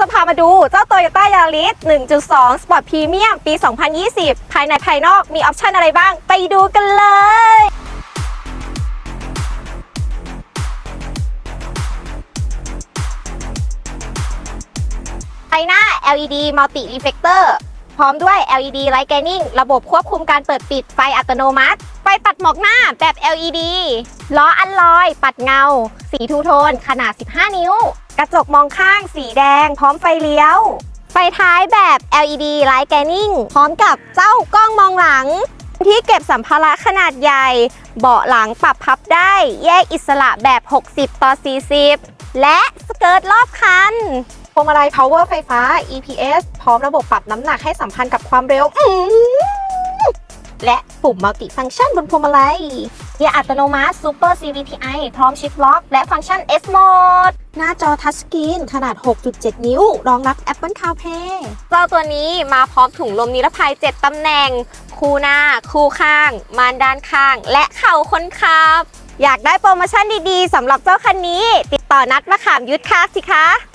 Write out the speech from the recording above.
จะพามาดูเจ้า Toyota Yaris 1.2 Sport Premium ปี 2020 ภายในภายนอกมีออปชันอะไรบ้าง ไปดูกันเลยไฟหน้า LED Multi Reflector พร้อมด้วย LED Light Guiding ระบบควบคุมการเปิดปิดไฟอัตโนมัติ ไฟตัดหมอกหน้าแบบ LED ล้ออัลลอย ปัดเงา สีทูโทน ขนาด 15 นิ้ว กระจกมองข้างสีแดง พร้อมไฟเลี้ยว ไฟท้ายแบบ LED Light Guiding พร้อมกับเจ้ากล้องมองหลัง ที่เก็บสัมภาระขนาดใหญ่ เบาะหลังปรับพับได้ แยกอิสระแบบ 60 ต่อ 40 และสเกิร์ตรอบคันพวงมาลัย power ไฟฟ้า EPS พร้อมระบบปรับน้ำหนักให้สัมพันธ์กับความเร็วอื้อหือและปุ่ม multi function บนพวงมาลัยเกียร์อัตโนมัติ Super CVTi พร้อม Shift Lock และฟังก์ชัน S Mode หน้าจอทัชสกรีนขนาด 6.7 นิ้ว รองรับ Apple CarPlay เจ้าตัวนี้มาพร้อมถุงลมนิรภัย 7 ตำแหน่ง คู่หน้า คู่ข้าง มานด้านข้าง และเข่าคนขับ อยากได้โปรโมชั่นดีๆสำหรับเจ้าคันนี้ ติดต่อนัดมาขามยุทธค่ะสิคะ